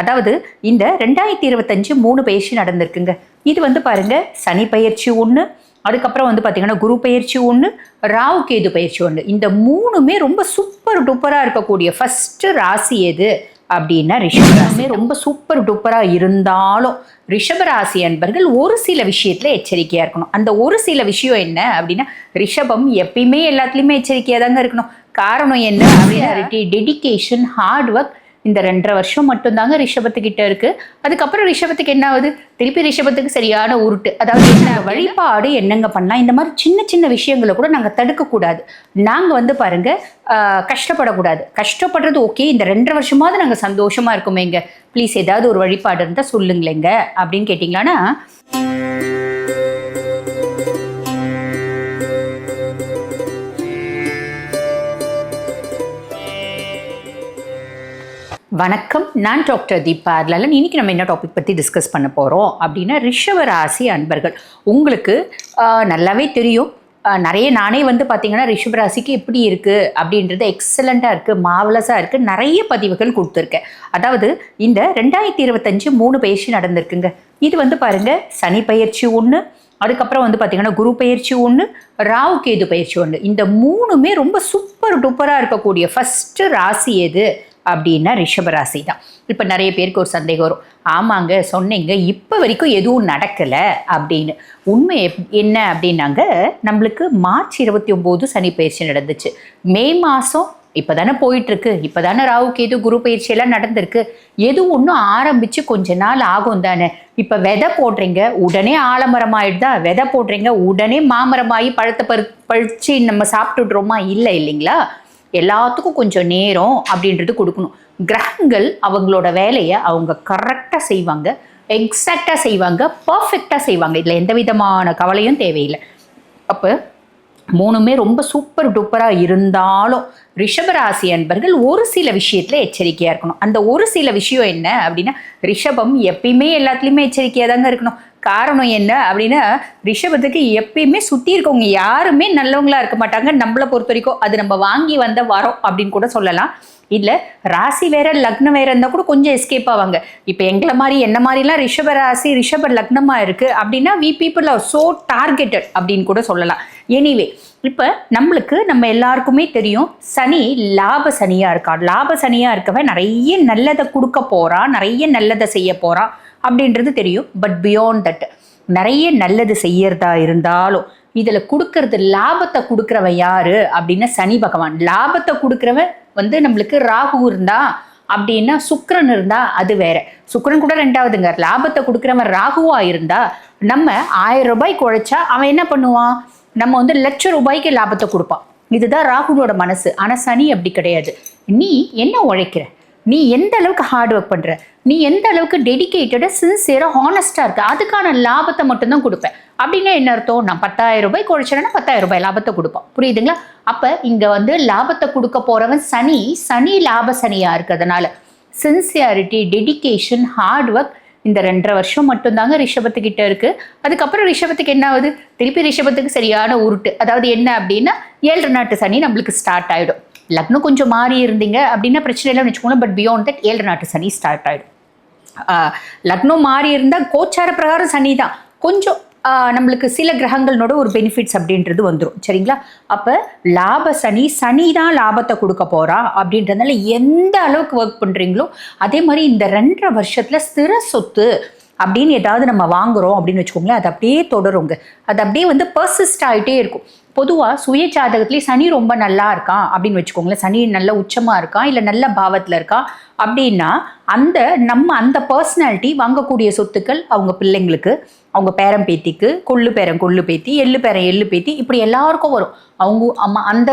அதாவது இந்த ரெண்டாயிரத்தி இருபத்தஞ்சு மூணு பயிற்சி நடந்திருக்குங்க. இது வந்து பாருங்க சனி பயிற்சி ஒன்று அதுக்கப்புறம் வந்து பார்த்தீங்கன்னா குரு பயிற்சி ஒன்று ராகு கேது பயிற்சி ஒன்று இந்த மூணுமே ரொம்ப சூப்பர் டூப்பராக இருக்கக்கூடிய ஃபஸ்ட்டு ராசி எது அப்படின்னா ரிஷபராசி. ரொம்ப சூப்பர் டூப்பராக இருந்தாலும் ரிஷபராசி அன்பர்கள் ஒரு சில விஷயத்தில் எச்சரிக்கையாக இருக்கணும். அந்த ஒரு சில விஷயம் என்ன அப்படின்னா ரிஷபம் எப்பயுமே எல்லாத்துலேயுமே எச்சரிக்கையாக தாங்க இருக்கணும். காரணம் என்ன அப்படின்னா டெடிகேஷன் ஹார்ட் ஒர்க் இந்த ரெண்டரை வருஷம் மட்டும்தாங்க ரிஷபத்துக்கிட்ட இருக்கு. அதுக்கப்புறம் ரிஷபத்துக்கு என்ன ஆகுது திருப்பி ரிஷபத்துக்கு சரியான உருட்டு. அதாவது என்ன வழிபாடு என்னங்க பண்ணலாம்? இந்த மாதிரி சின்ன சின்ன விஷயங்களை கூட நாங்கள் தடுக்கக்கூடாது. நாங்கள் வந்து பாருங்க கஷ்டப்படக்கூடாது. கஷ்டப்படுறது ஓகே. இந்த ரெண்டரை வருஷமாவது நாங்கள் சந்தோஷமா இருக்கோமேங்க. ப்ளீஸ் ஏதாவது ஒரு வழிபாடு இருந்தால் சொல்லுங்களேங்க. அப்படின்னு கேட்டிங்களான்னா வணக்கம். நான் டாக்டர் தீபா லலன் இன்னைக்கு நம்ம என்ன டாபிக் பற்றி டிஸ்கஸ் பண்ண போகிறோம் அப்படின்னா ரிஷவ ராசி அன்பர்கள். உங்களுக்கு நல்லாவே தெரியும். நிறைய நானே வந்து பார்த்தீங்கன்னா ரிஷப ராசிக்கு எப்படி இருக்குது அப்படின்றது எக்ஸலண்ட்டாக இருக்குது மாவலஸாக இருக்குது நிறைய பதிவுகள் கொடுத்துருக்கேன். அதாவது இந்த ரெண்டாயிரத்தி இருபத்தஞ்சு மூணு பயிற்சி நடந்திருக்குங்க. இது வந்து பாருங்கள் சனி பயிற்சி ஒன்று அதுக்கப்புறம் வந்து பார்த்திங்கன்னா குரு பயிற்சி ஒன்று ராவு கேது பயிற்சி ஒன்று இந்த மூணுமே ரொம்ப சூப்பர் டூப்பராக இருக்கக்கூடிய ஃபஸ்ட்டு ராசி எது? அப்படின்னா ரிஷபராசி தான். இப்போ நிறைய பேருக்கு ஒரு சந்தேகம் வரும். ஆமாங்க சொன்னீங்க. இப்போ வரைக்கும் எதுவும் நடக்கலை அப்படின்னு. உண்மை எப்- என்ன அப்படின்னாங்க நம்மளுக்கு மார்ச் இருபத்தி ஒம்போது சனி பயிற்சி நடந்துச்சு. மே மாதம் இப்போ தானே போயிட்டுருக்கு. இப்போ தானே ராகு கேது குரு பயிற்சியெல்லாம் நடந்திருக்கு. எது ஒன்றும் ஆரம்பித்து கொஞ்ச நாள் ஆகும் தானே. இப்போ விதை போடுறீங்க உடனே ஆலமரம் ஆயிடுதா விதை போடுறீங்க உடனே மாமரமாகி பழத்தை பறி பழிச்சு நம்ம சாப்பிட்டுடுறோமா? இல்லை இல்லைங்களா? எல்லாத்துக்கும் கொஞ்சம் நேரம் அப்படின்றது கொடுக்கணும். கிரகங்கள் அவங்களோட வேலையை அவங்க கரெக்டாக செய்வாங்க. எக்ஸாக்டாக செய்வாங்க. பர்ஃபெக்டாக செய்வாங்க. இதில் எந்த விதமான கவலையும் தேவையில்லை. அப்போ மூணுமே ரொம்ப சூப்பர் டூப்பராக இருந்தாலும் ரிஷபராசி அன்பர்கள் ஒரு சில விஷயத்தில் எச்சரிக்கையாக இருக்கணும். அந்த ஒரு சில விஷயம் என்ன அப்படின்னா ரிஷபம் எப்பயுமே எல்லாத்துலேயுமே எச்சரிக்கையாக தாங்க இருக்கணும். காரணம் என்ன அப்படின்னா ரிஷபத்துக்கு எப்பயுமே சுற்றி இருக்கவங்க யாருமே நல்லவங்களா இருக்க மாட்டாங்க. நம்மளை பொறுத்த வரைக்கும் அது நம்ம வாங்கி வந்த வரோம் அப்படின்னு கூட சொல்லலாம். இல்லை ராசி வேற லக்னம் வேற இருந்தால் கூட கொஞ்சம் எஸ்கேப் ஆவாங்க. இப்போ எங்களை மாதிரி என்ன மாதிரிலாம் ரிஷப ராசி ரிஷப லக்னமாக இருக்குது அப்படின்னா we people are so targeted அப்படின்னு கூட சொல்லலாம். எனிவே இப்போ நம்மளுக்கு நம்ம எல்லாருக்குமே தெரியும் சனி லாப சனியாக இருக்கான். லாப சனியாக இருக்கவன் நிறைய நல்லதை கொடுக்க போகிறான் நிறைய நல்லதை செய்ய போகிறான் அப்படின்றது தெரியும். பட் பியாண்ட் தட் நிறைய நல்லது செய்யறதா இருந்தாலும் இதில் கொடுக்கறது லாபத்தை கொடுக்குறவன் யாரு அப்படின்னா சனி பகவான். லாபத்தை கொடுக்குறவன் வந்து நம்மளுக்கு ராகு இருந்தா அப்படின்னா சுக்கரன் இருந்தா அது வேற. சுக்கரன் கூட ரெண்டாவதுங்க லாபத்தை கொடுக்குறவன் ராகுவா இருந்தா நம்ம ஆயிரம் ரூபாய் குழைச்சா அவன் என்ன பண்ணுவான்? நம்ம வந்து லட்ச ரூபாய்க்கு லாபத்தை கொடுப்பான். இதுதான் ராகுவோட மனசு. ஆனா சனி அப்படி கிடையாது. நீ என்ன உழைக்கிற? நீ எந்த அளவுக்கு ஹார்ட் ஒர்க் பண்ணுற நீ எந்த அளவுக்கு டெடிகேட்டடாக சின்சியராக ஹானஸ்ட்டாக இருக்க? அதுக்கான லாபத்தை மட்டும்தான் கொடுப்பேன். அப்படின்னா என்ன அர்த்தம்? நான் பத்தாயிரம் ரூபாய் குழைச்சேன்னா பத்தாயிரம் ரூபாய் லாபத்தை கொடுப்போம். புரியுதுங்களா? அப்போ இங்கே வந்து லாபத்தை கொடுக்க போகிறவன் சனி. சனி லாப சனியாக இருக்கிறதுனால சின்சியாரிட்டி டெடிகேஷன் ஹார்ட் ஒர்க் இந்த ரெண்டரை வருஷம் மட்டும்தாங்க ரிஷபத்துக்கிட்ட இருக்கு. அதுக்கப்புறம் ரிஷபத்துக்கு என்ன ஆகுது? திருப்பி ரிஷபத்துக்கு சரியான உருட்டு. அதாவது என்ன அப்படின்னா ஏழு நாட்டு சனி நம்மளுக்கு ஸ்டார்ட் ஆகிடும் லக்னம் கொஞ்சம் மாறி இருந்தீங்க அப்படின்னா பிரச்சனை இல்லைன்னு வச்சுக்கோங்களேன் பட் பியாண்ட் தட் ஏழு நாட்டு சனி ஸ்டார்ட் ஆயிடும். லக்னம் மாறி இருந்தால் கோச்சார பிரகாரம் சனி தான். கொஞ்சம் நம்மளுக்கு சில கிரகங்களோட ஒரு பெனிஃபிட்ஸ் அப்படின்றது வந்துடும் சரிங்களா? அப்போ லாப சனி சனி தான் லாபத்தை கொடுக்க போகிறா அப்படின்றதுனால எந்த அளவுக்கு ஒர்க் பண்ணுறீங்களோ அதே மாதிரி இந்த ரெண்டரை வருஷத்தில் ஸ்திர சொத்து அப்படின்னு ஏதாவது நம்ம வாங்குறோம் அப்படின்னு வச்சுக்கோங்களேன் அது அப்படியே தொடருங்க. அது அப்படியே வந்து பர்சிஸ்ட் ஆகிட்டே இருக்கும். பொதுவாக சுய ஜாதகத்திலே சனி ரொம்ப நல்லா இருக்கான் அப்படின்னு வச்சுக்கோங்களேன். சனி நல்ல உச்சமாக இருக்கான் இல்லை நல்ல பாவத்தில் இருக்கான் அப்படின்னா அந்த நம்ம அந்த பர்சனாலிட்டி வாங்கக்கூடிய சொத்துக்கள் அவங்க பிள்ளைங்களுக்கு அவங்க பேரம் பேத்திக்கு கொள்ளு பேரன் கொள்ளு பேத்தி எள்ளு பேரன் எள்ளு பேத்தி இப்படி எல்லாருக்கும் வரும். அவங்க அம்மா அந்த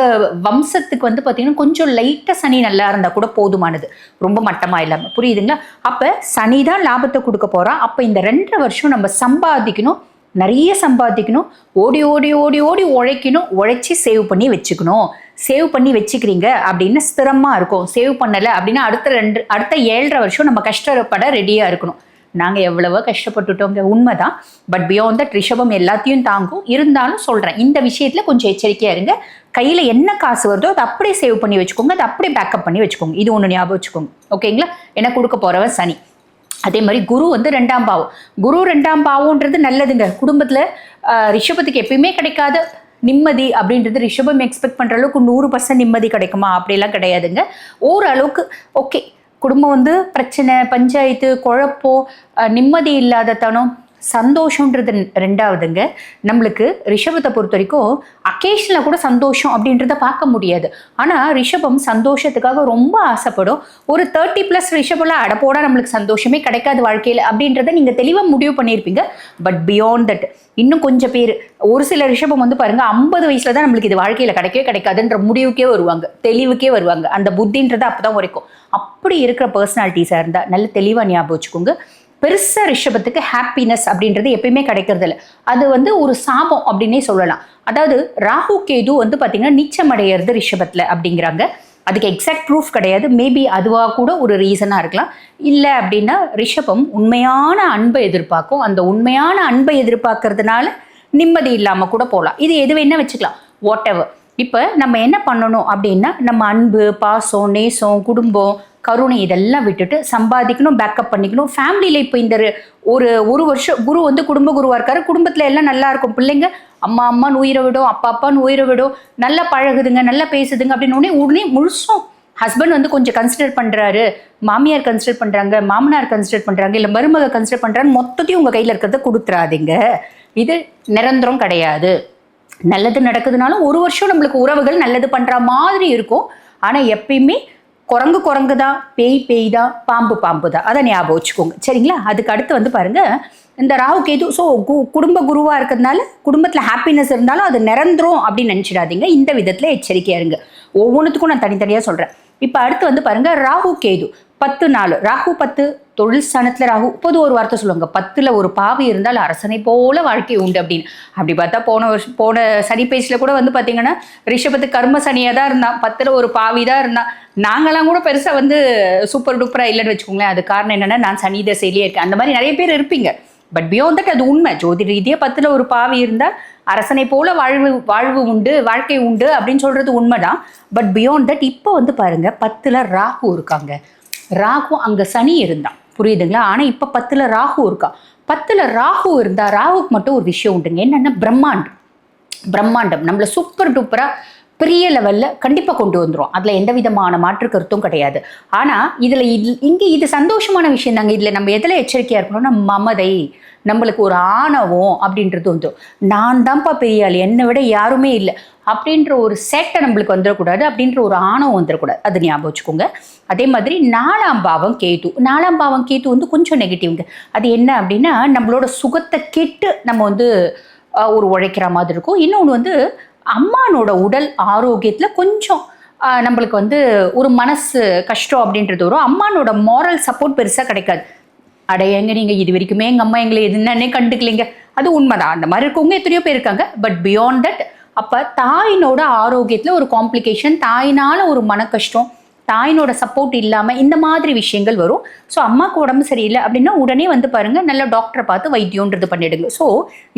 வம்சத்துக்கு வந்து பார்த்தீங்கன்னா கொஞ்சம் லைட்டாக சனி நல்லா இருந்தால் கூட போதுமானது. ரொம்ப மட்டமாக இல்லாமல் புரியுதுங்களா? அப்போ சனி தான் லாபத்தை கொடுக்க போகிறான் அப்போ இந்த ரெண்டரை வருஷம் நம்ம சம்பாதிக்கணும். நிறைய சம்பாதிக்கணும். ஓடி ஓடி ஓடி ஓடி உழைக்கணும். உழைச்சி சேவ் பண்ணி வச்சுக்கணும். சேவ் பண்ணி வச்சுக்கிறீங்க அப்படின்னு ஸ்திரமாக இருக்கும். சேவ் பண்ணலை அப்படின்னா அடுத்த ரெண்டு அடுத்த ஏழரை வருஷம் நம்ம கஷ்டப்பட ரெடியாக இருக்கணும். நாங்கள் எவ்வளவோ கஷ்டப்பட்டுட்டோங்க. உண்மைதான். பட் பியாண்ட் தட் ரிஷபம் எல்லாத்தையும் தாங்கும். இருந்தாலும் சொல்கிறேன் இந்த விஷயத்தில் கொஞ்சம் எச்சரிக்கையாக இருங்க. கையில் என்ன காசு வருதோ அதை அப்படியே சேவ் பண்ணி வச்சுக்கோங்க. அதை அப்படியே பேக்கப் பண்ணி வச்சுக்கோங்க. இது ஒன்று ஞாபகம் வச்சுக்கோங்க. ஓகேங்களா என்ன கொடுக்க போகிறவன் சனி. அதே மாதிரி குரு வந்து ரெண்டாம் பாவம். குரு ரெண்டாம் பாவம்ன்றது நல்லதுங்க. குடும்பத்தில் ரிஷபத்துக்கு எப்பயுமே கிடைக்காத நிம்மதி அப்படின்றது ரிஷபம் எக்ஸ்பெக்ட் பண்ணுற அளவுக்கு நூறு பர்சன்ட் நிம்மதி கிடைக்குமா? அப்படிலாம் கிடையாதுங்க. ஓரளவுக்கு ஓகே குடும்பம் வந்து பிரச்சனை பஞ்சாயத்து குழப்பம் நிம்மதி இல்லாத தனம் சந்தோஷன்றது ரெண்டாவதுங்க. நம்மளுக்கு ரிஷபத்தை பொறுத்த வரைக்கும் அக்கேஷனில் கூட சந்தோஷம் அப்படின்றத பார்க்க முடியாது. ஆனால் ரிஷபம் சந்தோஷத்துக்காக ரொம்ப ஆசைப்படும். ஒரு தேர்ட்டி ப்ளஸ் ரிஷபெல்லாம் அடப்போட நம்மளுக்கு சந்தோஷமே கிடைக்காது வாழ்க்கையில் அப்படின்றத நீங்கள் தெளிவாக முடிவு பண்ணியிருப்பீங்க. பட் பியாண்ட் தட் இன்னும் கொஞ்சம் பேர் ஒரு சில ரிஷபம் வந்து பாருங்க ஐம்பது வயசில் தான் நம்மளுக்கு இது வாழ்க்கையில் கிடைக்கவே கிடைக்காதுன்ற முடிவுக்கே வருவாங்க. தெளிவுக்கே வருவாங்க. அந்த புத்தின்றது அப்போ தான் உரைக்கும். அப்படி இருக்கிற பர்சனாலிட்டிஸாக இருந்தால் நல்ல தெளிவாக ஞாபகம் வச்சுக்கோங்க. பெருசாக ரிஷபத்துக்கு ஹாப்பினஸ் அப்படின்றது எப்பயுமே கிடைக்கிறது இல்லை. அது வந்து ஒரு சாபம் அப்படின்னே சொல்லலாம். அதாவது ராகு கேது வந்து பார்த்தீங்கன்னா நிச்சமடைகிறது ரிஷபத்தில் அப்படிங்கிறாங்க. அதுக்கு எக்ஸாக்ட் ப்ரூஃப் கிடையாது. மேபி அதுவாக கூட ஒரு ரீசனாக இருக்கலாம். இல்லை அப்படின்னா ரிஷபம் உண்மையான அன்பை எதிர்பார்க்கும். அந்த உண்மையான அன்பை எதிர்பார்க்கறதுனால நிம்மதி இல்லாமல் கூட போகலாம். இது எது வேணால் வச்சுக்கலாம். வாட் எவர் இப்போ நம்ம என்ன பண்ணணும் அப்படின்னா நம்ம அன்பு பாசம் நேசம் குடும்பம் கருணை இதெல்லாம் விட்டுட்டு சம்பாதிக்கணும் பேக்கப் பண்ணிக்கணும். ஃபேமிலியில் இப்போ இந்த ஒரு- ஒரு வருஷம் குரு வந்து குடும்ப குருவாக இருக்காரு. குடும்பத்தில் எல்லாம் நல்லா இருக்கும். பிள்ளைங்க அம்மா அம்மான்னு உயிரை விடும் அப்பா அப்பான்னு உயிரை விடும். நல்லா பழகுதுங்க நல்லா பேசுதுங்க அப்படின்னு உடனே உடனே முழுசும் ஹஸ்பண்ட் வந்து கொஞ்சம் கன்சிடர் பண்ணுறாரு மாமியார் கன்சிடர் பண்ணுறாங்க மாமனார் கன்சிடர் பண்ணுறாங்க இல்லை மருமக கன்சிடர் பண்ணுறாங்க மொத்தத்தையும் உங்கள் கையில் இருக்கிறத கொடுத்துறாதீங்க. இது நிரந்தரம் கிடையாது. நல்லது நடக்குதுனாலும் ஒரு வருஷம் நம்மளுக்கு உறவுகள் நல்லது பண்ணுற மாதிரி இருக்கும். ஆனால் எப்பயுமே குரங்கு குரங்கு தான் பேய் பேய் தான் பாம்பு பாம்பு தான் அதை ஞாபகம் வச்சுக்கோங்க. சரிங்களா? அதுக்கு அடுத்து வந்து பாருங்க இந்த ராகு கேது ஸோ கு குடும்ப குருவாக இருக்கிறதுனால குடும்பத்தில் ஹாப்பினஸ் இருந்தாலும் அது நிரந்தரம் அப்படின்னு நினச்சிடாதீங்க. இந்த விதத்தில் எச்சரிக்கையா இருங்க. ஒவ்வொன்றுத்துக்கும் நான் தனித்தனியாக சொல்கிறேன் இப்போ அடுத்து வந்து பாருங்கள் ராகு கேது. பத்து நாள் ராகு பத்து தொழில் ஸ்தானத்தில் ராகு இப்போது ஒரு வார்த்தை சொல்லுவாங்க பத்தில் ஒரு பாவி இருந்தால் அரசனை போல வாழ்க்கை உண்டு அப்படின்னு. அப்படி பார்த்தா போன வருஷம் போன சனி பேச்சில் கூட வந்து பார்த்தீங்கன்னா ரிஷபத்து கர்ம சனியாக தான் இருந்தான். பத்தில் ஒரு பாவி தான் இருந்தான். நாங்களாம் கூட பெருசாக வந்து சூப்பர் டூப்பராக இல்லைன்னு வச்சுக்கோங்களேன். அது காரணம் என்னென்னா நான் சனி தசையிலேயே இருக்கேன். அந்த மாதிரி நிறைய பேர் இருப்பீங்க. பட் பியோண்ட் தட் அது உண்மை. ஜோதி ரீதியாக பத்தில் ஒரு பாவி இருந்தால் அரசனை போல வாழ்வு வாழ்வு உண்டு வாழ்க்கை உண்டு அப்படின்னு சொல்கிறது உண்மைதான். பட் பியாண்ட் தட் இப்போ வந்து பாருங்கள் பத்தில் ராகு இருக்காங்க. ராகு அங்கே சனி இருந்தான். புரியுதுங்களா? ஆனால் இப்போ பத்தில் ராகு இருக்கா? பத்தில் ராகு இருந்தால் ராகுக்கு மட்டும் ஒரு விஷயம் உண்டுங்க. என்னென்னா பிரம்மாண்டம். பிரம்மாண்டம். நம்மளை சூப்பர் டூப்பராக பெரிய லெவலில் கண்டிப்பாக கொண்டு வந்துரும். அதில் எந்த விதமான மாற்று கருத்தும் கிடையாது. ஆனால் இதில் இது இங்கே இது சந்தோஷமான விஷயம் தாங்க. இதில் நம்ம எதில் எச்சரிக்கையாக இருக்கணும்னா மமதை நம்மளுக்கு ஒரு ஆணவம் அப்படின்றது வந்துடும் நான் தான்ப்பா பெரிய ஆள் என்னை விட யாருமே இல்லை. அப்படின்ற ஒரு சேட்டை நம்மளுக்கு வந்துடக்கூடாது. அப்படின்ற ஒரு ஆணவம் வந்துடக்கூடாது. அது ஞாபகம் வச்சுக்கோங்க. அதே மாதிரி நாலாம் பாவம் கேது. நாலாம் பாவம் கேது வந்து கொஞ்சம் நெகட்டிவ்ங்க அது என்ன அப்படின்னா நம்மளோட சுகத்தை கெட்டு நம்ம வந்து ஒரு உழைக்கிற மாதிரி இருக்கும். இன்னொன்று வந்து அம்மானோட உடல் ஆரோக்கியத்தில் கொஞ்சம் நம்மளுக்கு வந்து ஒரு மனசு கஷ்டம் அப்படின்றது வரும். அம்மானோட மாரல் சப்போர்ட் பெருசாக கிடைக்காது. அடையங்க நீங்கள் இது வரைக்குமே எங்கள் அம்மா எங்களை என்னன்னே கண்டுக்கலைங்க. அது உண்மைதான். அந்த மாதிரி இருக்கவங்க எத்தனையோ பேர் இருக்காங்க. பட் பியாண்ட் தட் அப்போ தாயினோட ஆரோக்கியத்தில் ஒரு காம்ப்ளிகேஷன் தாயினால் ஒரு மன கஷ்டம் தாயினோட சப்போர்ட் இல்லாமல் இந்த மாதிரி விஷயங்கள் வரும். ஸோ அம்மாவுக்கு உடம்பு சரியில்லை அப்படின்னா உடனே வந்து பாருங்கள் நல்ல டாக்டரை பார்த்து வைத்தியம்ன்றது பண்ணிடுங்க. ஸோ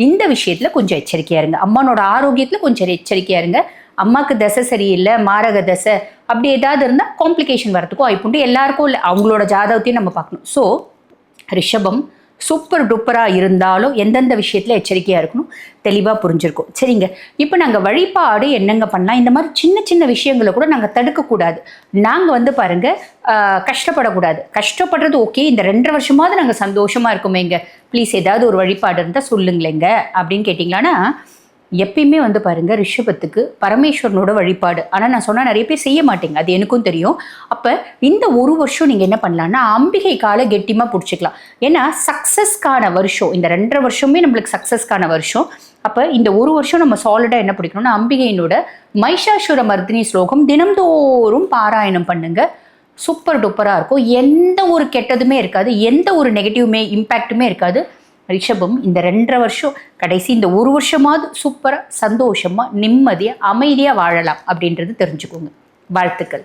இந்த விஷயத்தில் கொஞ்சம் எச்சரிக்கையா இருங்க. அம்மானோட ஆரோக்கியத்தில் கொஞ்சம் எச்சரிக்கையா இருங்க. அம்மாவுக்கு தசை சரியில்லை மாரக தசை அப்படி ஏதாவது இருந்தால் காம்ப்ளிகேஷன் வரதுக்கும் வாய்ப்புண்டு. எல்லாருக்கும் இல்லை அவங்களோட ஜாதகத்தையும் நம்ம பார்க்கணும். ஸோ ரிஷபம் சூப்பர் டூப்பராக இருந்தாலும் எந்தெந்த விஷயத்தில் எச்சரிக்கையாக இருக்கணும் தெளிவாக புரிஞ்சிருக்கும். சரிங்க. இப்போ நாங்கள் வழிபாடு என்னங்க பண்ணலாம் இந்த மாதிரி சின்ன சின்ன விஷயங்களை கூட நாங்கள் தடுக்கக்கூடாது. நாங்கள் வந்து பாருங்கள் கஷ்டப்படக்கூடாது. கஷ்டப்படுறது ஓகே இந்த ரெண்டரை வருஷமாவது நாங்கள் சந்தோஷமாக இருக்குமேங்க. ப்ளீஸ் ஏதாவது ஒரு வழிபாடு இருந்தால் சொல்லுங்களேங்க அப்படின்னு கேட்டிங்களான்னா எப்பயுமே வந்து பாருங்க ரிஷபத்துக்கு பரமேஸ்வரனோட வழிபாடு. ஆனால் நான் சொன்னால் நிறைய பேர் செய்ய மாட்டேங்க. அது எனக்கும் தெரியும். அப்போ இந்த ஒரு வருஷம் நீங்கள் என்ன பண்ணலாம்னா அம்பிகை காலை கெட்டியமாக பிடிச்சிக்கலாம். ஏன்னா சக்ஸஸ்க்கான வருஷம். இந்த ரெண்டரை வருஷமே நம்மளுக்கு சக்ஸஸ்க்கான வருஷம். அப்போ இந்த ஒரு வருஷம் நம்ம சாலிடாக என்ன பிடிக்கணும்னா அம்பிகையினோட மைஷாசுர மர்தினி ஸ்லோகம் தினம்தோறும் பாராயணம் பண்ணுங்க. சூப்பர் டூப்பராக இருக்கும். எந்த ஒரு கெட்டதுமே இருக்காது. எந்த ஒரு நெகட்டிவ்மே இம்பேக்ட்டுமே இருக்காது. ரிஷபம் இந்த ரெண்டரை வருஷம் கடைசி இந்த ஒரு வருஷமாவது சூப்பராக சந்தோஷமாக நிம்மதியாக அமைதியாக வாழலாம் அப்படின்றது தெரிஞ்சுக்கோங்க. வாழ்த்துக்கள்.